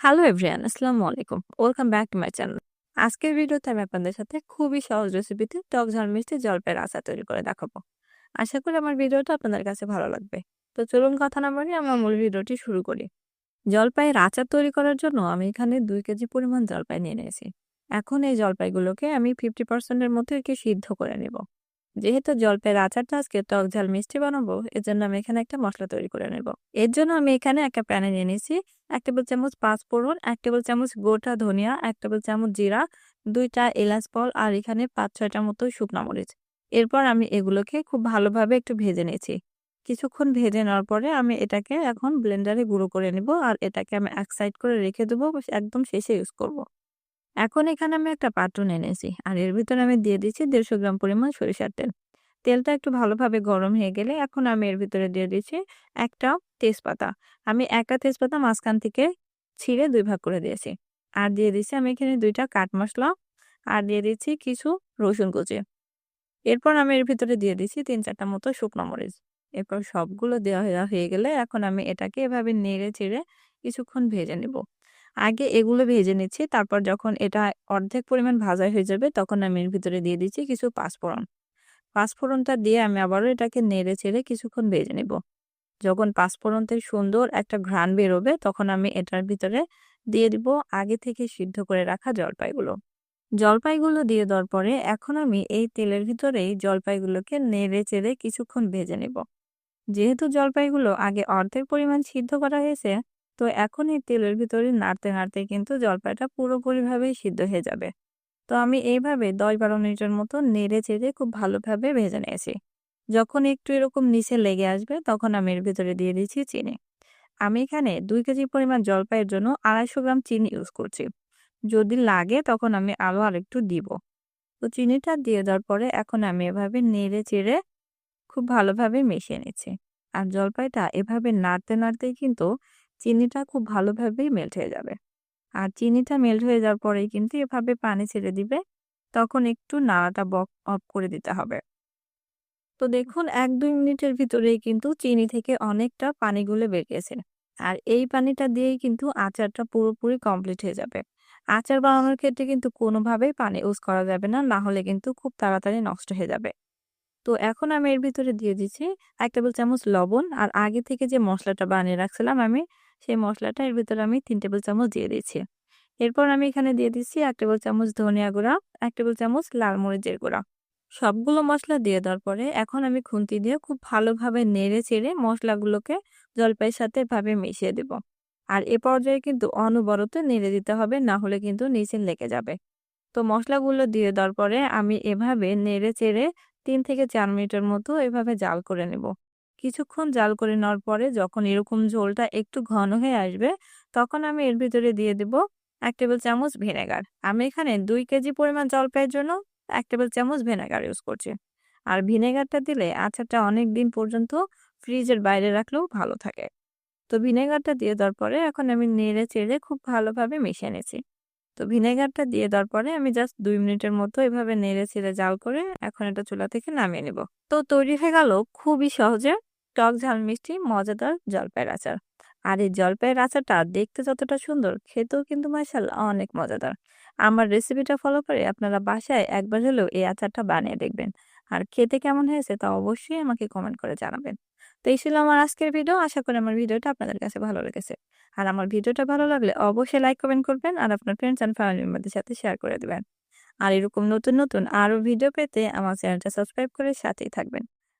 Hello everyone আসসালামু আলাইকুম। Welcome back to my channel. আজকের ভিডিওতে আমি আপনাদের সাথে খুবই সহজ রেসিপিতে টক ঝাল, মিষ্টি জলপাইয়ের আচার তৈরি করে দেখাবো। আশা করি আমার ভিডিওটা আপনাদের কাছে ভালো লাগবে। তো চলুন কথা না বলি আমার মূল ভিডিওটি শুরু করি। জলপাইয়ের আচার তৈরি করার জন্য আমি এখানে দুই কেজি পরিমাণ জলপাই নিয়ে নিয়েছি। এখন এই জলপাইগুলোকে আমি ফিফটি পার্সেন্টের মতো একে সিদ্ধ করে নেব। যেহেতু জলপাইয়ের আচারটা আজকে টক ঝাল মিষ্টি বানাবো এর জন্য আমি এখানে একটা মশলা তৈরি করে নেব। এর জন্য আমি এখানে একটা প্যানে নিয়ে নিয়েছি, এক টেবিল চামচ পাঁচ ফোড়ন এক টেবিল চামচ গোটা ধনিয়া, এক টেবিল চামচ জিরা, দুইটা এলাচ ফল আর এখানে পাঁচ ছয়টা মতো শুকনা মরিচ। এরপর আমি এগুলোকে খুব ভালোভাবে একটু ভেজে নিয়েছি। কিছুক্ষণ ভেজে নেওয়ার পরে আমি এটাকে এখন ব্লেন্ডারে গুঁড়ো করে নিব, আর এটাকে আমি এক সাইড করে রেখে দেবো, একদম শেষে ইউজ করব। এখন এখানে আমি একটা পাত্র নিয়েছি। আর এর ভিতরে আমি দিয়ে দিচ্ছি দেড়শো গ্রাম পরিমাণ সরিষার তেল। তেলটা একটু ভালোভাবে গরম হয়ে গেলে এখন আমি এর ভিতরে দিয়ে দিচ্ছি একটা তেজপাতা। আমি একটা তেজপাতা মাঝখান থেকে ছিঁড়ে দুই ভাগ করে দিয়েছি। আর দিয়ে দিচ্ছি আমি এখানে দুইটা কাঠ মশলা। আর দিয়ে দিচ্ছি কিছু রসুন কুচি। এরপর আমি এর ভিতরে দিয়ে দিচ্ছি তিন চারটা মতো শুকনো মরিচ। এরপর সবগুলো দেওয়া হয়ে গেলে এখন আমি এটাকে এভাবে নেড়ে চেড়ে কিছুক্ষণ ভেজে নেব। আগে এগুলো ভেজে নিচ্ছি। তারপর যখন এটা অর্ধেক পরিমাণ ভাজা হয়ে যাবে, তখন আমি এর ভিতরে দিয়ে দিচ্ছি কিছু পাঁচফোড়ন। পাঁচফোড়নটা দিয়ে আমি আবারও এটাকে নেড়ে ছেড়ে কিছুক্ষণ ভেজে নেব। যখন পাঁচফোড়ন থেকে সুন্দর একটা ঘ্রাণ বেরোবে, তখন আমি এটার ভিতরে দিয়ে দিব আগে থেকে সিদ্ধ করে রাখা জলপাইগুলো। জলপাইগুলো দিয়ে দেওয়ার পরে এখন আমি এই তেলের ভিতরেই জলপাইগুলোকে নেড়ে চেড়ে কিছুক্ষণ ভেজে নেব। যেহেতু জলপাইগুলো আগে অর্ধেক পরিমাণ সিদ্ধ করা হয়েছে তো এখন এই তেলের ভিতরে নাড়তে নাড়তে কিন্তু জলপাইটা পুরোপুরিভাবে সিদ্ধ হয়ে যাবে। তো আমি এইভাবে দশ বারো মিনিটের মতো নেড়ে, চেড়ে খুব ভালোভাবে ভেজে নিয়েছি। যখন একটু এরকম নিচে লেগে আসবে তখন আমি এর ভিতরে দিয়ে দিচ্ছি চিনি। আমি এখানে দুই কেজি পরিমাণ জলপাইয়ের জন্য আড়াইশো গ্রাম চিনি ইউজ করছি। যদি লাগে তখন আমি আরও আরেকটু দিব। তো চিনিটা দিয়ে দেওয়ার পরে এখন আমি এভাবে নেড়ে, চেড়ে খুব ভালোভাবে মিশিয়ে নিচ্ছি। আর জলপাইটা এভাবে নাড়তে, নাড়তেই কিন্তু চিনিটা খুব ভালোভাবেই মেল্ট হয়ে যাবে। আর চিনিটা মেল্ট হয়ে যাওয়ার পরেই কিন্তু এভাবে পানি ছেড়ে দিবে। তখন একটু নাড়াটা বক, অফ করে দিতে হবে। তো দেখুন, এক দুই মিনিটের ভিতরেই কিন্তু চিনি থেকে অনেকটা পানি গুলে বেরিয়েছে আর এই পানিটা দিয়েই কিন্তু আচারটা পুরোপুরি কমপ্লিট হয়ে যাবে। আচার বানানোর ক্ষেত্রে কিন্তু কোনোভাবেই পানি ইউজ করা যাবে না না হলে কিন্তু খুব তাড়াতাড়ি নষ্ট হয়ে যাবে। তো এখন আমি এর ভিতরে দিয়ে দিচ্ছি এক টেবিল চামচ লবণ। আর আগে থেকে যে মশলাটা বানিয়ে রাখছিলাম আমি সেই মশলাটা এর ভিতরে আমি তিন টেবিল চামচ দিয়ে দিচ্ছি এরপর আমি এখানে দিয়ে দিচ্ছি এক টেবিল চামচ ধনিয়া গুঁড়া, এক টেবিল চামচ লাল মরিচের গুঁড়া। সবগুলো মশলা দিয়ে দেওয়ার পরে এখন আমি খুন্তি দিয়ে খুব ভালোভাবে নেড়ে চেড়ে মশলাগুলোকে জলপাইয়ের সাথে ভাবে মিশিয়ে দেব। আর এ পর্যায়ে কিন্তু অনবরত নেড়ে দিতে হবে, না হলে কিন্তু নিচে লেগে যাবে। তো মশলাগুলো দিয়ে দেওয়ার পরে আমি এভাবে নেড়ে চেড়ে তিন থেকে চার মিনিটের মতো এভাবে জাল করে নেব। কিছুক্ষণ জাল করে নেওয়ার পরে যখন এরকম ঝোলটা একটু ঘন হয়ে আসবে, তখন আমি এর ভিতরে দিয়ে দেব এক টেবিল চামচ ভিনেগার। আমি এখানে দুই কেজি পরিমাণ জলপাইয়ের জন্য এক টেবিল চামচ ভিনেগার ইউজ করছি। আর ভিনেগারটা দিলে আচারটা অনেক দিন পর্যন্ত ফ্রিজের বাইরে রাখলেও ভালো থাকে। তো ভিনেগারটা দিয়ে দেওয়ার পরে এখন আমি নেড়ে চেড়ে খুব ভালোভাবে মিশিয়ে নিয়েছি তো ভিনেগারটা দিয়ে দেওয়ার পরে আমি জাস্ট দুই মিনিটের মতো এভাবে নেড়ে ছেড়ে জাল করে এখন এটা চুলা থেকে নামিয়ে নেব। তো তৈরি হয়ে গেল খুবই সহজে টক ঝাল, মিষ্টি, মজাদার জলপাইয়ের আচার। আর এই জলপাইয়ের আচারটা দেখতে যতটা সুন্দর, খেতেও কিন্তু মাসাল অনেক মজাদার। আমার রেসিপিটা ফলো করে আপনারা বাসায় একবার হলেও এই আচারটা বানিয়ে দেখবেন। আর খেতে কেমন হয়েছে তা অবশ্যই আমাকে কমেন্ট করে জানাবেন। তো এই ছিল আমার আজকের ভিডিও আশা করি আমার ভিডিওটা আপনাদের কাছে ভালো লেগেছে। আর আমার ভিডিওটা ভালো লাগলে অবশ্যই লাইক কমেন্ট করবেন আর আপনার ফ্রেন্ডস অ্যান্ড ফ্যামিলি মেম্বারদের সাথে শেয়ার করে দেবেন। আর এরকম নতুন নতুন আরও ভিডিও পেতে আমার চ্যানেলটা সাবস্ক্রাইব করে সাথেই থাকবেন।